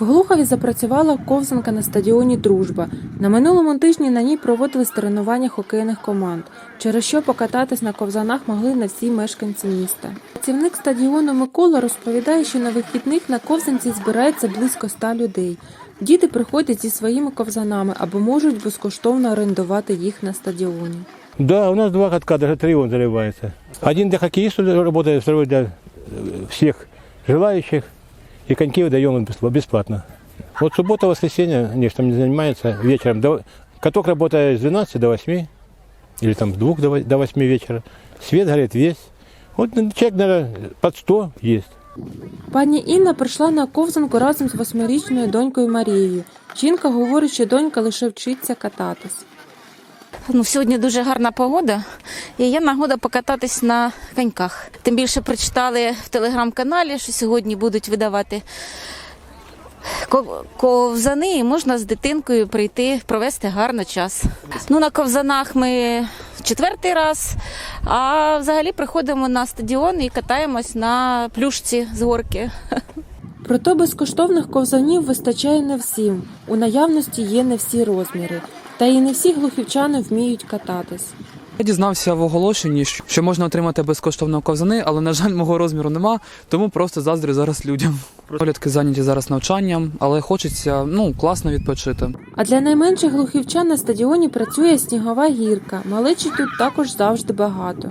В Глухові запрацювала ковзанка на стадіоні Дружба. На минулому тижні на ній проводились тренування хокейних команд, через що покататись на ковзанах могли не всі мешканці міста. Працівник стадіону Микола розповідає, що на вихідних на ковзанці збирається близько ста людей. Діти приходять зі своїми ковзанами або можуть безкоштовно орендувати їх на стадіоні. Да, у нас два катка, даже три он заливается. Один для работает, второй для э, всех желающих. И коньки выдаем бесплатно. Вот суббота, воскресенье, они там не занимаются вечером. До- Каток работает с 12 до 8, или там с 2 до до 8 вечера. Свет горит весь. Вот ну, человек, наверное, под 100 есть. Пані Інна прийшла на ковзанку разом з восьмирічною донькою Марією. Жінка говорить, що донька лише вчиться кататись. Ну, сьогодні дуже гарна погода, і є нагода покататись на коньках. Тим більше прочитали в телеграм-каналі, що сьогодні будуть видавати ковзани, і можна з дитинкою прийти, провести гарно час. Ну, на ковзанах ми четвертий раз, а взагалі приходимо на стадіон і катаємось на плюшці з горки. Проте безкоштовних ковзанів вистачає не всім. У наявності є не всі розміри. Та і не всі глухівчани вміють кататись. Я дізнався в оголошенні, що- можна отримати безкоштовно ковзани, але на жаль, мого розміру нема, тому просто заздрю зараз людям. Пролітки зайняті зараз навчанням, але хочеться ну класно відпочити. А для найменших глухівчан на стадіоні працює снігова гірка. Малечі тут також завжди багато.